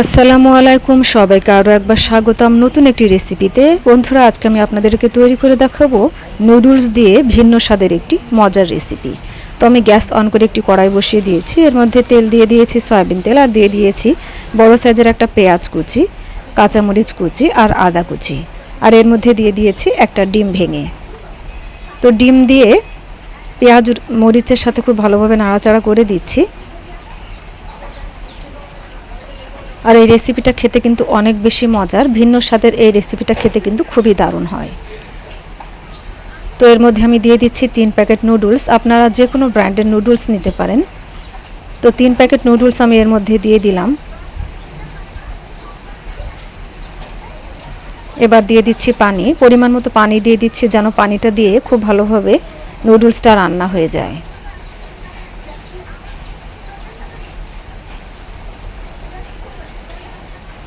আসসালামু আলাইকুম, সবাইকে আরও একবার স্বাগতম নতুন একটি রেসিপিতে। বন্ধুরা, আজকে আমি আপনাদেরকে তৈরি করে দেখাবো নুডলস দিয়ে ভিন্ন স্বাদের একটি মজার রেসিপি। তো আমি গ্যাস অন করে একটি কড়াই বসিয়ে দিয়েছি। এর মধ্যে তেল দিয়ে দিয়েছি সয়াবিন তেল আর দিয়ে দিয়েছি বড় সাইজের একটা পেঁয়াজ কুচি, কাঁচামরিচ কুচি আর আদা কুচি। আর এর মধ্যে দিয়ে দিয়েছি একটা ডিম ভেঙে। তো ডিম দিয়ে পেঁয়াজ, মরিচের সাথে খুব ভালোভাবে নাড়াচাড়া করে দিচ্ছি। আর এই রেসিপিটা খেতে কিন্তু অনেক বেশি মজার। ভিন্ন স্বাদের এই রেসিপিটা খেতে কিন্তু খুবই দারুণ হয়। তো এর মধ্যে আমি দিয়ে দিচ্ছি তিন প্যাকেট নুডলস আপনারা যে কোনো ব্র্যান্ডের নুডলস নিতে পারেন। তো তিন প্যাকেট নুডলস আমি এর মধ্যে দিয়ে দিলাম। এবার দিয়ে দিচ্ছি পানি। পরিমাণ মতো পানি দিয়ে দিচ্ছি যেন পানিটা দিয়ে খুব ভালোভাবে নুডলসটা রান্না হয়ে যায়।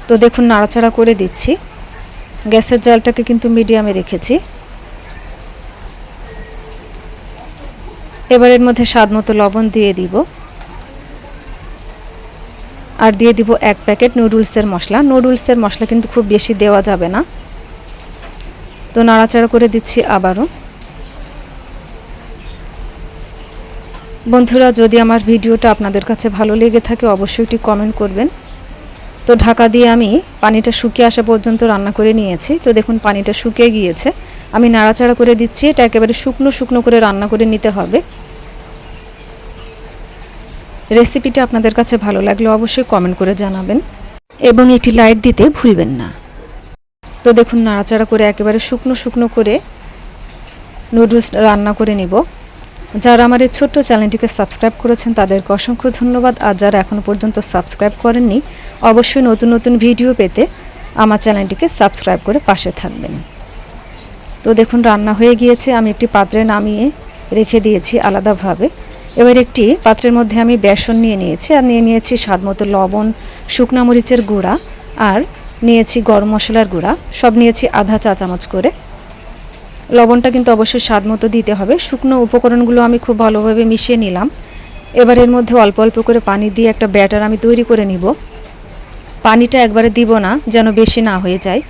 তো দেখুন, নাড়াচাড়া করে দিচ্ছি। গ্যাসের জালটাকে কিন্তু মিডিয়ামে রেখেছি। এবার এর মধ্যে স্বাদ মতো লবণ দিয়ে দিব। আর দিয়ে দিব এক প্যাকেট নুডলসের মশলা। নুডলসের মশলা কিন্তু খুব বেশি দেওয়া যাবে না। তো নাড়াচাড়া করে দিচ্ছি আবারও। বন্ধুরা, যদি আমার ভিডিওটা আপনাদের কাছে ভালো লেগে থাকে, অবশ্যই একটি কমেন্ট করবেন। তো ঢাকা দিয়ে আমি পানিটা শুকিয়ে আসা পর্যন্ত রান্না করে নিয়েছি। তো দেখুন, পানিটা শুকিয়ে গিয়েছে। আমি নাড়াচাড়া করে দিচ্ছি, এটা একেবারে শুকনো শুকনো করে রান্না করে নিতে হবে। রেসিপিটা আপনাদের কাছে ভালো লাগলে অবশ্যই কমেন্ট করে জানাবেন। এবং এটি লাইক দিতে ভুলবেন না। তো দেখুন, নাড়াচাড়া করে একেবারে শুকনো শুকনো করে নুডলস রান্না করে নিব। যারা আমার এই ছোট্ট চ্যানেলটিকে সাবস্ক্রাইব করেছেন, তাদেরকে অসংখ্য ধন্যবাদ। আর যারা এখনও পর্যন্ত সাবস্ক্রাইব করেননি, অবশ্যই নতুন নতুন ভিডিও পেতে আমার চ্যানেলটিকে সাবস্ক্রাইব করে পাশে থাকবেন। তো দেখুন, রান্না হয়ে গিয়েছে। আমি একটি পাত্রে নামিয়ে রেখে দিয়েছি আলাদাভাবে। এবার একটি পাত্রের মধ্যে আমি বেসন নিয়ে নিয়েছি, আর নিয়ে নিয়েছি স্বাদ মতো লবণ, শুকনা মরিচের গুঁড়া, আর নিয়েছি গরম মশলার গুঁড়া। সব নিয়েছি আধা চা চামচ করে। লবণটা কিন্তু অবশ্যই স্বাদ মতো দিতে হবে। শুকনো উপকরণগুলো আমি খুব ভালোভাবে মিশিয়ে নিলাম। এবার এর মধ্যে অল্প অল্প করে পানি দিয়ে একটা ব্যাটার আমি তৈরি করে নিব। পানিটা একবারে দিব না, যেন বেশি না হয়ে যায়।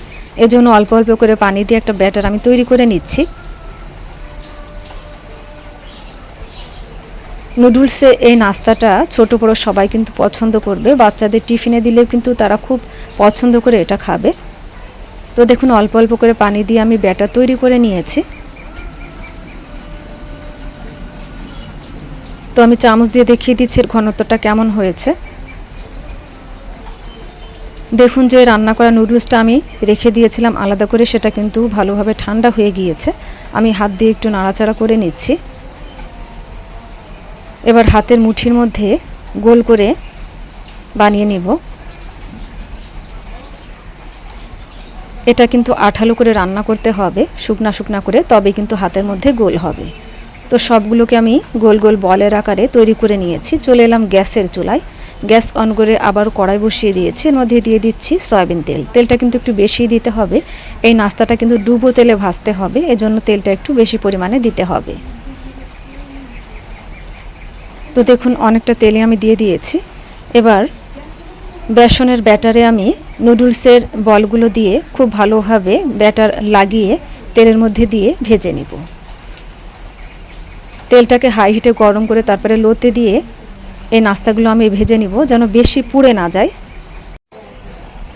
এজন্য অল্প অল্প করে পানি দিয়ে একটা ব্যাটার আমি তৈরি করে নিচ্ছি। নুডলসে এই নাস্তাটা ছোট বড় সবাই কিন্তু পছন্দ করবে। বাচ্চাদের টিফিনে দিলেও কিন্তু তারা খুব পছন্দ করে এটা খাবে। তো দেখুন, অল্প অল্প করে পানি দিয়ে আমি ব্যাটার তৈরি করে নিয়েছি। তো আমি চামচ দিয়ে দেখিয়ে দিচ্ছি এর ঘনত্বটা কেমন হয়েছে। দেখুন যে রান্না করা নুডলসটা আমি রেখে দিয়েছিলাম, আলাদা করে সেটা কিন্তু ভালোভাবে ঠান্ডা হয়ে গিয়েছে। আমি হাত দিয়ে একটু নাড়াচাড়া করে নিচ্ছি। এবার হাতের মুঠির মধ্যে গোল করে বানিয়ে নিব। এটা কিন্তু আঠালো করে রান্না করতে হবে, শুকনা শুকনা করে, তবে কিন্তু হাতের মধ্যে গোল হবে। তো সবগুলোকে আমি গোল গোল বলের আকারে তৈরি করে নিয়েছি। চলে এলাম গ্যাসের চুলায়। গ্যাস অন করে আবার কড়াই বসিয়ে দিয়েছি। এর মধ্যে দিয়ে দিচ্ছি সয়াবিন তেল। তেলটা কিন্তু একটু বেশি দিতে হবে। এই নাস্তাটা কিন্তু ডুবো তেলে ভাজতে হবে, এজন্য তেলটা একটু বেশি পরিমাণে দিতে হবে। তো দেখুন, অনেকটা তেলে আমি দিয়ে দিয়েছি। এবার বেসনের ব্যাটারে আমি নুডলসের বলগুলো দিয়ে খুব ভালোভাবে ব্যাটার লাগিয়ে তেলের মধ্যে দিয়ে ভেজে নিব। তেলটাকে হাই হিটে গরম করে তারপরে লোতে দিয়ে এই নাস্তাগুলো আমি ভেজে নিব যেন বেশি পুড়ে না যায়।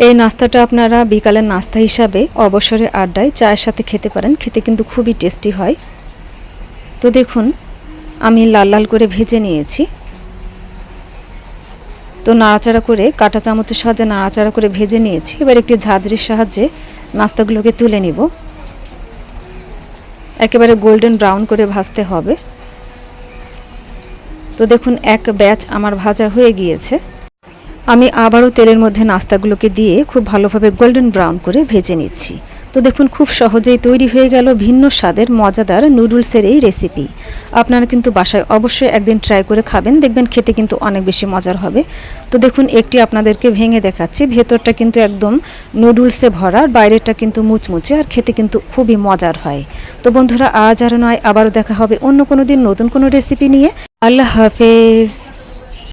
এই নাস্তাটা আপনারা বিকালের নাস্তা হিসাবে অবসরে আড্ডায় চায়ের সাথে খেতে পারেন, খেতে কিন্তু খুবই টেস্টি হয়। তো দেখুন, আমি লাল লাল করে ভেজে নিয়েছি। তো নাড়াচাড়া করে কাঁটা চামচের সাহায্যে নাড়াচাড়া করে ভেজে নিয়েছি। এবার একটি ঝাঁঝরির সাহায্যে নাস্তাগুলোকে তুলে নিব। একেবারে গোল্ডেন ব্রাউন করে ভাজতে হবে। তো দেখুন, এক ব্যাচ আমার ভাজা হয়ে গিয়েছে। আমি আবারও তেলের মধ্যে নাস্তাগুলোকে দিয়ে খুব ভালোভাবে গোল্ডেন ব্রাউন করে ভেজে নিচ্ছি। তো দেখুন, খুব সহজেই তৈরি হয়ে গেল ভিন্ন স্বাদের মজাদার নুডলসের এই রেসিপি। আপনারা কিন্তু বাসায় অবশ্যই একদিন ট্রাই করে খাবেন, দেখবেন খেতে কিন্তু অনেক বেশি মজার হবে। তো দেখুন, একটি আপনাদেরকে ভেঙে দেখাচ্ছি। ভেতরটা কিন্তু একদম নুডলসে ভরা বাইরেটা কিন্তু মুচমুচে আর খেতে কিন্তু খুবই মজার হয়। তো বন্ধুরা, আজ আর নয়, আবারও দেখা হবে অন্য কোনো দিন নতুন কোনো রেসিপি নিয়ে। আল্লাহ হাফেজ।